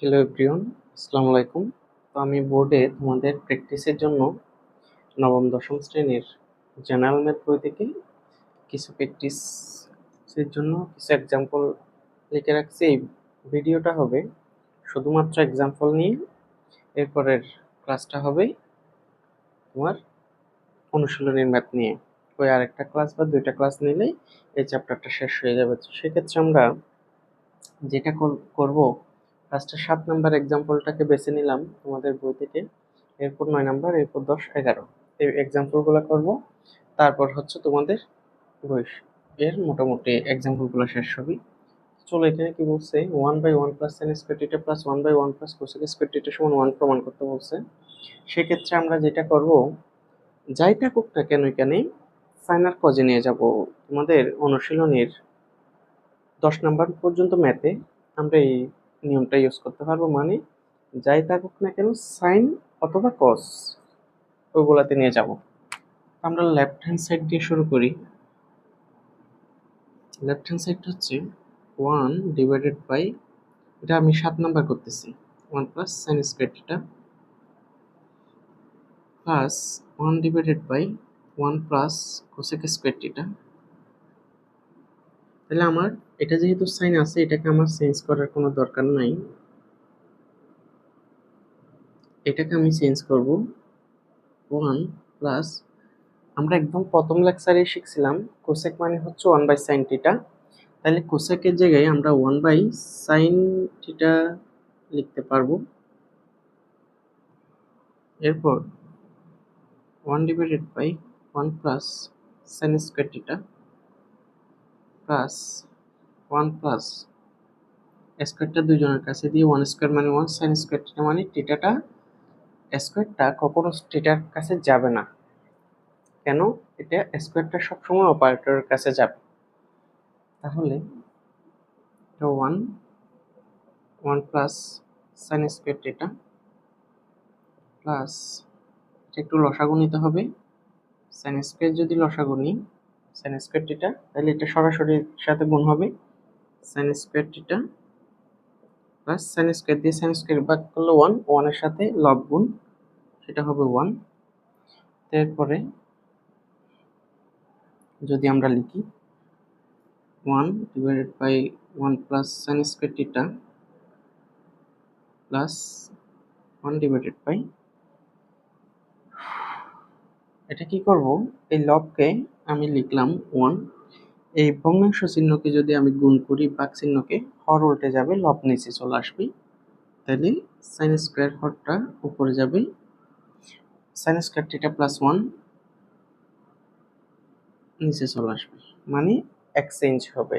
Hello everyone আসসালামু আলাইকুম। তো আমি বোর্ডে তোমাদের প্র্যাকটিসের জন্য নবম, দশম শ্রেণির জেনারেল ম্যাথ বই থেকে কিছু প্র্যাকটিসের জন্য কিছু এক্সাম্পল লিখে রাখছি। এই ভিডিওটা হবে শুধুমাত্র এক্সাম্পল নিয়ে, এরপরের ক্লাসটা হবে তোমার অনুশীলনের ম্যাথ নিয়ে। ওই আরেকটা ক্লাস বা দুইটা ক্লাস নিলেই এই চ্যাপ্টারটা শেষ হয়ে যাবে। সেক্ষেত্রে আমরা যেটা করব ফার্স্টে সাত নাম্বার এক্সাম্পলটাকে বেছে নিলাম তোমাদের বই থেকে, এরপর নয় নাম্বার এরপর দশ, এগারো। এই এক্সাম্পলগুলো করব। তারপর হচ্ছে তোমাদের বই। এর মোটামুটি এক্সাম্পলগুলো শেষ হবে। চলো এখানে কি বলছে? One by one plus sin square theta plus one by one plus cosec square theta সমান ওয়ান প্রমাণ করতে বলছে। সেক্ষেত্রে আমরা যেটা করব, যাই থাকুক না কেন এখানে ফাইনাল কজে নিয়ে যাব। তোমাদের অনুশীলনের দশ নাম্বার পর্যন্ত ম্যাথে আমরা এই নিয়মটা ইউজ করতে পারব মানে যাই থাকুক না কেন সাইন অথবা কস ওইগুলাতে নিয়ে যাব। আমরা লেফট হ্যান্ড সাইড দিয়ে শুরু করি। লেফট হ্যান্ড সাইডটা হচ্ছে ওয়ান ডিভাইডেড বাই এটা আমি সাত নাম্বার করতেছি। One plus sin square theta plus one divided by one plus cosec square theta তাহলে আমার এটা যেহেতু সাইন আছে, এটাকে আমার চেঞ্জ করার কোনো দরকার নাই। এটাকে আমি চেঞ্জ করব। ওয়ান প্লাস আমরা একদম প্রথম লেকচারে শিখছিলাম কোসেক মানে হচ্ছে ওয়ান বাই সাইন টিটা তাহলে কোসেকের জায়গায় আমরা ওয়ান বাই সাইন টিটা লিখতে পারব। এরপর one divided by one plus sin square theta plus one plus স্কোয়ারটা দুজনের কাছে দিয়ে ওয়ান স্কোয়ার মানে ওয়ান সাইন স্কোয়ারটা মানে টিটাটা স্কোয়ারটা কখনো টিটার কাছে যাবে না। কেন? এটা স্কোয়ারটা সবসময় অপারেটরের কাছে যাবে। তাহলে এটা one one plus sin square theta plus একটু লসাগু নিতে হবে। সাইন স্কোয়ার যদি লসাগু নিই সাইন স্কোয়ার টিটা তাহলে এটা সরাসরি সাথে গুণ হবে। Sin square theta plus sin square দিয়ে সাইন স্কোয়ার ভাগ করলে ওয়ান ওয়ানের সাথে লব গুণ, সেটা হবে ওয়ান এরপরে যদি আমরা লিখি one divided by one plus sin square theta plus one divided by এটা কি করব? এই লবকে আমি লিখলাম ওয়ান এই ভগ্নাংশ চিহ্নকে যদি আমি গুণ করি, বাক চিহ্নকে হর উল্টে যাবে, লব নিচে চলে আসবে। তাহলে সাইন স্কোয়ার হরটা উপরে যাবে। Sin square theta plus one নিচে চলে আসবে। মানে এক্সচেঞ্জ হবে।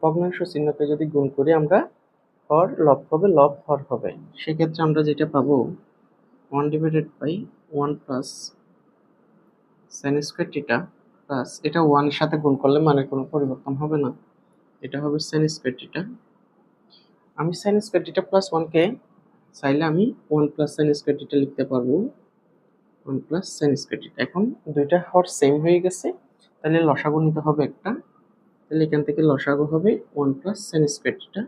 ভগ্নাংশ চিহ্নকে যদি গুণ করি, আমরা হর লব হবে, লব হর হবে। সেক্ষেত্রে আমরা যেটা পাবো one divided by one plus sin square theta plus এটা ওয়ানের সাথে গুণ করলে মানে কোনো পরিবর্তন হবে না। এটা হবে সাইন স্কোয়ার টিটা আমি সাইন স্কোয়ার টিটা প্লাস ওয়ানকে চাইলে আমি one plus sin square theta লিখতে পারব। One plus sin square theta এখন দুইটা হর সেম হয়ে গেছে। তাহলে লসাগু নিতে হবে একটা। তাহলে এখান থেকে লসাগু হবে one plus sin square theta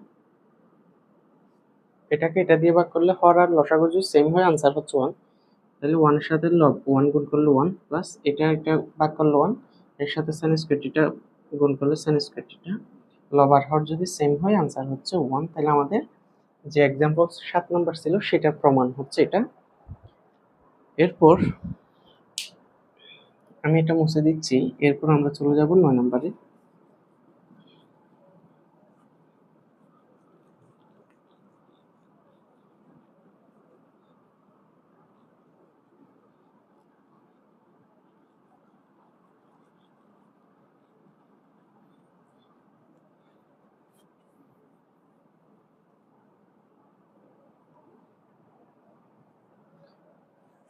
এটাকে এটা দিয়ে ভাগ করলে হর আর লসাগু যদি সেম হয় আনসার হচ্ছে ওয়ান তাহলে ওয়ানের সাথে লব ওয়ান গুণ করলে ওয়ান প্লাস এটা একটা ভাগ করলে ওয়ানের সাথে সাইন স্কোয়ারটিটা গুণ করলে সাইন স্কোয়ারটিটা লব আর হর যদি সেম হয় আনসার হচ্ছে ওয়ান তাহলে আমাদের যে এক্সাম্পল সাত নম্বর ছিল, সেটার প্রমাণ হচ্ছে এটা। এরপর আমি এটা মুছে দিচ্ছি। এরপর আমরা চলে যাব নয় নম্বরে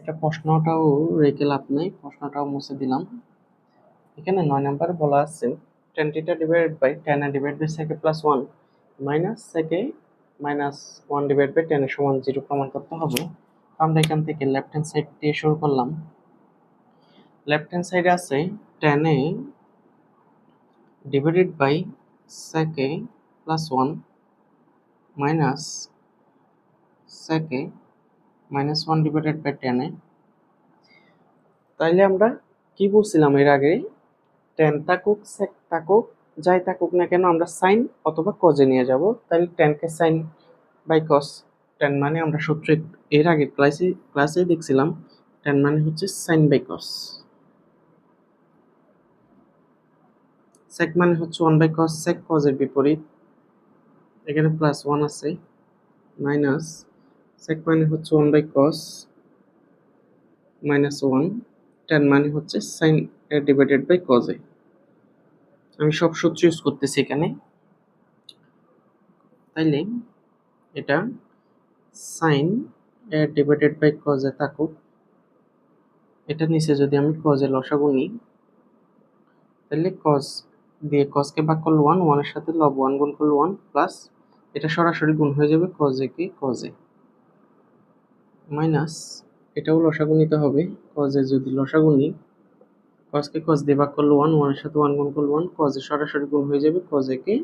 এটা প্রশ্নটাও রেখে লাভ নেই, প্রশ্নটাও মুছে দিলাম। এখানে নয় নাম্বার বলা আছে tan theta divided by tan divide by sec A plus one minus sec A minus one divide by টেনের সমান জিরো প্রমাণ করতে হবে। আমরা এখান থেকে লেফট হ্যান্ড সাইড দিয়ে শুরু করলাম। লেফট হ্যান্ড সাইডে আছে tan A divided by sec A plus one minus sec A minus one divided by tan A তাইলে আমরা কি বলছিলাম এর আগে? টেন থাকুক সেক থাকুক, যাই থাকুক না কেন আমরা সাইন অথবা কজে নিয়ে যাব। তাহলে টেনকে সাইন বাই কস টেন মানে আমরা সূত্র এর আগে ক্লাসে ক্লাসে দেখছিলাম টেন মানে হচ্ছে সাইন বাই কস সেক মানে হচ্ছে ওয়ান বাই কস সেক কজের বিপরীত। এখানে প্লাস ওয়ান আছে মাইনাস সেক মানে হচ্ছে one by cos minus one tan মানে হচ্ছে সাইন ডিভাইডেড বাই কজে আমি সব সূত্র ইউজ করতেছি এখানে। তাইলে এটা সাইন ডিভাইডেড বাই কজে থাকুক। এটা নিচে যদি আমি কজে লসাগু নিই তাহলে কজ দিয়ে কজকে ভাগ করলে ওয়ান ওয়ানের সাথে লব ওয়ান গুণ করলে ওয়ান প্লাস এটা সরাসরি গুণ হয়ে যাবে কজে কে? কজে মাইনাস, এটাও লসাগু হবে। কজে যদি লসাগু নিই কজকে কজ দিয়ে ভাগ করলে ওয়ান ওয়ানের সাথে ওয়ান গুণ করলে ওয়ান কজে সরাসরি গুণ হয়ে যাবে কজে কে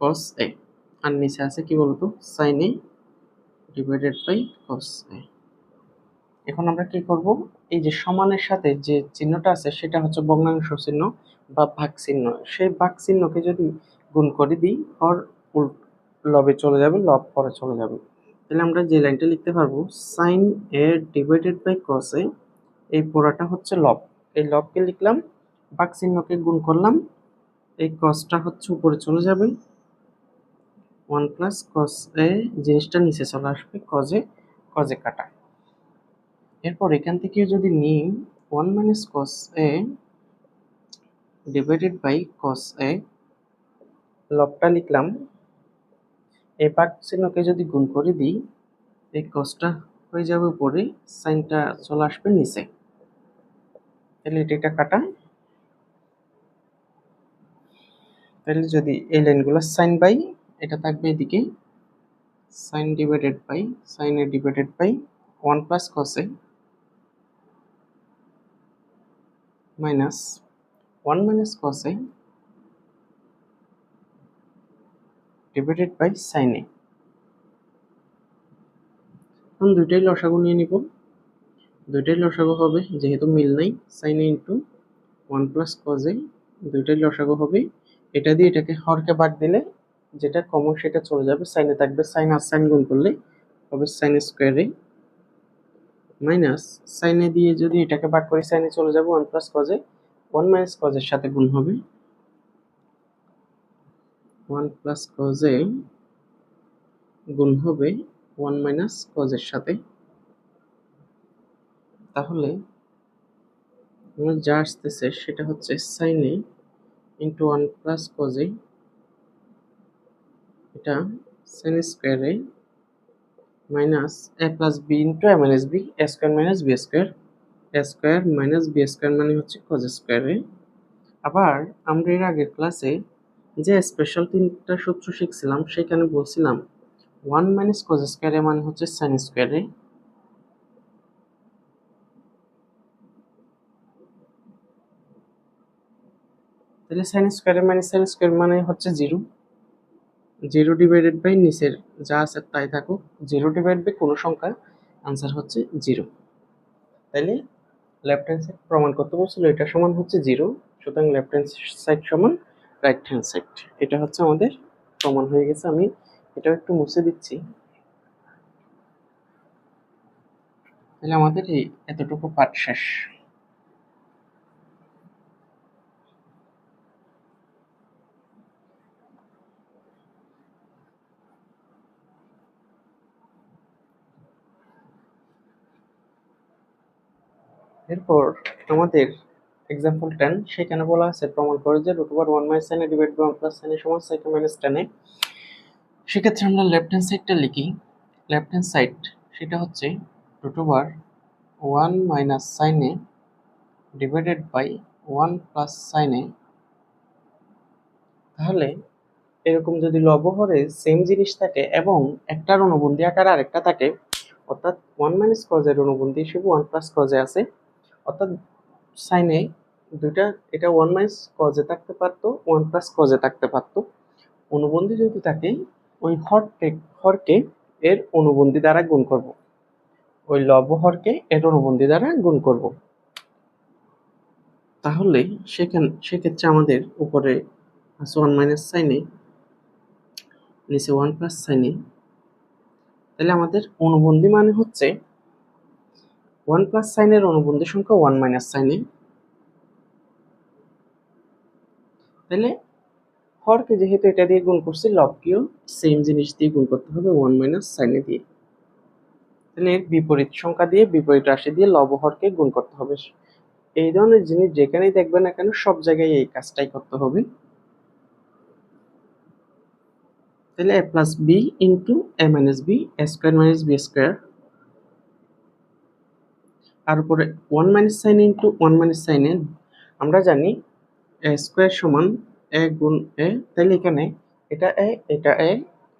কস এ আর নিচে আছে কি বলতো? Sin divided by cos A এখন আমরা কি করব? এই যে সমানের সাথে যে চিহ্নটা আছে, সেটা হচ্ছে ভগ্নাংশ চিহ্ন বা ভাগ চিহ্ন। সেই ভাগ চিহ্নকে যদি গুণ করে দিই আর লবে চলে যাবে, লব পরে চলে যাবে। তাহলে আমরা যে লাইনটা লিখতে পারব sin A divided by cos A এই পুরাটা হচ্ছে লব এই লবকে লিখলাম, বাক চিহ্নকে গুণ করলাম, এই কসটা হচ্ছে উপরে চলে যাবে। ওয়ান প্লাস কস এ জিনিসটা নিচে চলে আসবে কজে কজে কাটা। এরপর এখান থেকে যদি নিই one minus cos A divided by cos A লবটা লিখলাম এই পাক চিহ্নকে যদি গুণ করে দিই, এই কসটা হয়ে যাবে উপরে, সাইনটা চলে আসবে নিচে। তাহলে এটা কাটা। তাহলে যদি এই লাইনগুলো সাইন বাই, এটা থাকবে এদিকে sin divided by sin divided by one plus cos A minus one minus cos A divided by sin A এখন দুইটাই লসাগু নিয়ে নিব। দুইটাই লসাগু হবে, যেহেতু মিল নাই sin A into one plus cos A দুইটাই লসাগু হবে। এটা দিয়ে এটাকে হরকে ভাগ দিলে যেটা কমন সেটা চলে যাবে। সাইনে থাকবে সাইন আর সাইন গুণ করলে হবে সাইন স্কোয়ারে মাইনাস সাইনে দিয়ে যদি এটাকে ভাগ করি সাইনে চলে যাবে one plus cos A one minus কজের সাথে গুণ হবে। ওয়ান প্লাস কজে গুণ হবে ওয়ান মাইনাস কজের সাথে। তাহলে আমার যা আসতেছে সেটা হচ্ছে সাইনে ইন্টু ওয়ান প্লাস কজে এটা সাইন স্কোয়ারে minus A plus B into A minus B A square minus B square A square minus B square মানে হচ্ছে কজ স্কোয়ারে আবার আমরা এর আগের ক্লাসে যে স্পেশাল তিনটা সূত্র শিখছিলাম, সেখানে বলছিলাম ওয়ান মাইনাস কজ স্কোয়ারে মানে হচ্ছে সাইন স্কোয়ারে তাহলে সাইন স্কোয়ারে মাইনাস সাইন স্কোয়ার মানে হচ্ছে জিরো জিরো ডিভাইডেড বাই নিচের যা আছে তাই থাকুক জিরো ডিভাইড বাই কোনো সংখ্যা আনসার হচ্ছে জিরো তাইলে লেফট হ্যান্ড সাইড প্রমাণ করতে বলছিল, এটা সমান হচ্ছে জিরো সুতরাং লেফট হ্যান্ড সাইড সমান রাইট হ্যান্ড সাইড এটা হচ্ছে আমাদের প্রমাণ হয়ে গেছে। আমি এটাও একটু মুছে দিচ্ছি। তাহলে আমাদের এই এতটুকু পাঠ শেষ। এরপর আমাদের এক্সাম্পল টেন সেখানে বলা আছে, প্রমাণ করে যে root over one minus sine divide by one plus sine সমান সাইকে মাইনাস টেনে সেক্ষেত্রে আমরা লেফট হ্যান্ড সাইডটা লিখি। লেফট হ্যান্ড সাইড সেটা হচ্ছে রুট ওভার ওয়ান মাইনাস সাইনে ডিভাইডেড বাই ওয়ান প্লাস সাইনে তাহলে এরকম যদি লবহরে সেম জিনিস থাকে এবং একটার অনুবন্ধী আকার আরেকটা থাকে, অর্থাৎ ওয়ান মাইনাস কজের অনুবন্ধী হিসেবে ওয়ান প্লাস কজে আছে, অর্থাৎ সাইনে দুইটা, এটা ওয়ান মাইনাস কজে থাকতে পারতো ওয়ান প্লাস কজে থাকতে পারতো। অনুবন্ধী যদি থাকে, ওই হরকে হরকে এর অনুবন্ধী দ্বারা গুণ করব। ওই লব হরকে এর অনুবন্ধী দ্বারা গুণ করব। তাহলে সেখান, সেক্ষেত্রে আমাদের উপরে আছে ওয়ান মাইনাস সাইনে নিচে ওয়ান প্লাস সাইনে তাহলে আমাদের অনুবন্ধী মানে হচ্ছে ওয়ান প্লাস সাইনের অনুবন্ধী সংখ্যা ওয়ান মাইনাস সাইনে তাহলে হরকে যেহেতু এটা দিয়ে গুণ করছি লবকেও সেম জিনিস দিয়ে গুণ করতে হবে ওয়ান মাইনাস সাইনে দিয়ে। তাহলে এর বিপরীত সংখ্যা দিয়ে, বিপরীত রাশি দিয়ে লব হরকে গুণ করতে হবে। এই ধরনের জিনিস যেখানেই দেখবেন না কেন, সব জায়গায় এই কাজটাই করতে হবে। তাহলে A plus B into A minus B square minus B square আর উপরে one minus sine into one minus সাইনে আমরা জানি এ স্কোয়ার সমান এ গুণ এ তাহলে এখানে এটা এ এটা এ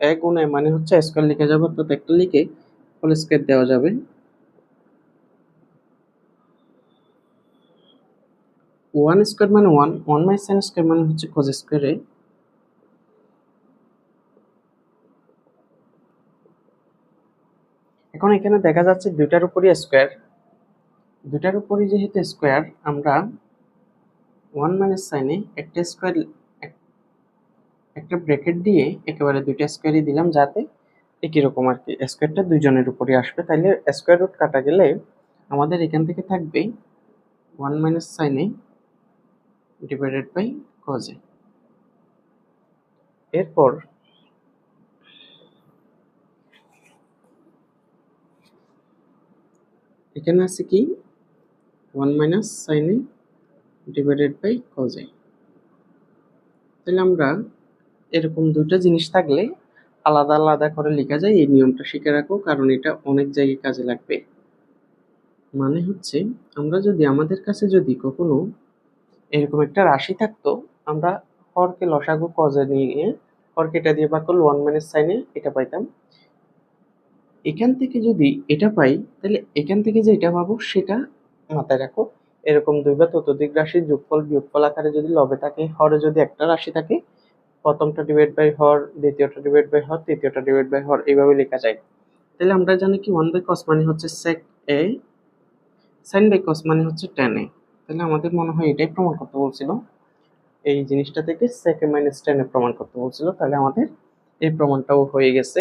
এ গুণ এ মানে হচ্ছে স্কোয়ার লিখে যাবে, অর্থাৎ একটা লিখে হোল স্কোয়ার দেওয়া যাবে। ওয়ান স্কোয়ার মানে one one minus sine square মানে হচ্ছে কজ স্কোয়ারে এখন এখানে দেখা যাচ্ছে দুইটার উপরই স্কোয়ার। দুইটার উপরই যেহেতু স্কোয়ার, আমরা ওয়ান মাইনাস সাইনে একটা স্কোয়ার একটা ব্র্যাকেট দিয়ে একেবারে দুইটা স্কোয়ারই দিলাম যাতে একই রকম আর কি। স্কোয়ারটা দুইজনের উপরই আসবে। তাইলে স্কোয়ার রুট কাটা গেলে আমাদের এখান থেকে থাকবে ওয়ান মাইনাস সাইনে ডিভাইডেড বাই কজে এরপর এখানে আছে কি? ওয়ান মাইনাস সাইনে ডিভাইডেড বাই কজে তাহলে আমরা এরকম দুটো জিনিস থাকলে আলাদা আলাদা করে লেখা যায়, এই নিয়মটা শিখে রাখো, কারণ এটা অনেক জায়গায় কাজে লাগবে। মানে হচ্ছে, আমরা যদি আমাদের কাছে যদি কখনো এরকম একটা রাশি থাকতো, আমরা হরকে লসাগু কজে নিয়ে, হরকে এটা দিয়ে করলে ওয়ান মাইনাস সাইনে এটা পাইতাম। এখান থেকে যদি এটা পাই, তাহলে এখান থেকে যে এটা পাবো, সেটা মাথায় রাখো। এরকম দুই বা ততোধিক রাশির যোগফল, বিয়োগফল আকারে যদি লবে থাকে, হরে যদি একটা রাশি থাকে, প্রথমটা ডিভাইড বাই হর, দ্বিতীয়টা ডিভাইড বাই হর, তৃতীয়টা ডিভাইড বাই হর, এইভাবে লেখা যায়। তাহলে আমরা জানি কি ওয়ান বাই কস মানে হচ্ছে সেক এ সাইন বাই কস মানে হচ্ছে টেন এ তাহলে আমাদের মনে হয় এটাই প্রমাণ করতে বলছিল। এই জিনিসটা থেকে সেক এ মাইনাস টেন এ প্রমাণ করতে বলছিল। তাহলে আমাদের এই প্রমাণটাও হয়ে গেছে।